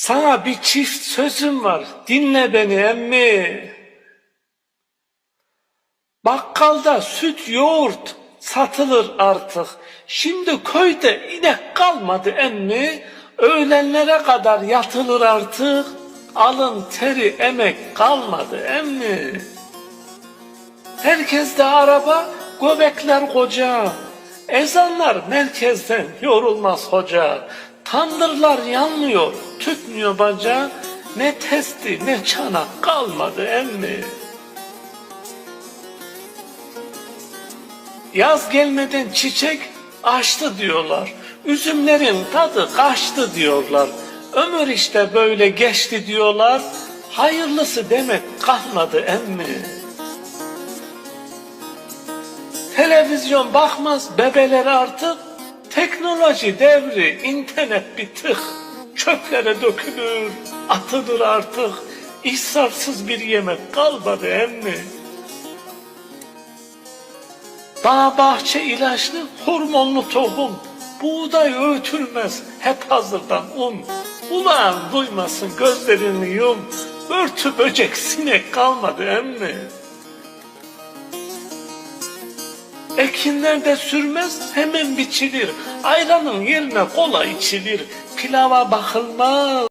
Sana bir çift sözüm var. Dinle beni emmi. Bakkalda süt yoğurt satılır artık. Şimdi köyde inek kalmadı emmi. Öğlenlere kadar yatılır artık. Alın teri emek kalmadı emmi. Herkeste araba, göbekler koca. Ezanlar merkezden yorulmaz hoca. Tandırlar yanmıyor, tütmüyor baca. Ne testi ne çanak kalmadı emmi. Yaz gelmeden çiçek açtı diyorlar. Üzümlerin tadı kaçtı diyorlar. Ömür işte böyle geçti diyorlar. Hayırlısı demek kalmadı emmi. Televizyon bakmaz bebeler artık. Teknoloji devri, internet bir tık. Çöplere dökülür, atılır artık. İsrafsız bir yemek kalmadı emmi. Dağ bahçe ilaçlı, hormonlu tohum. Buğday öğütülmez, hep hazırdan un. Ulan duymasın gözlerini yum. Örtü böcek sinek kalmadı emmi. Ekinler de sürmez hemen biçilir. Ayranın yerine kola içilir. Pilava bakılmaz.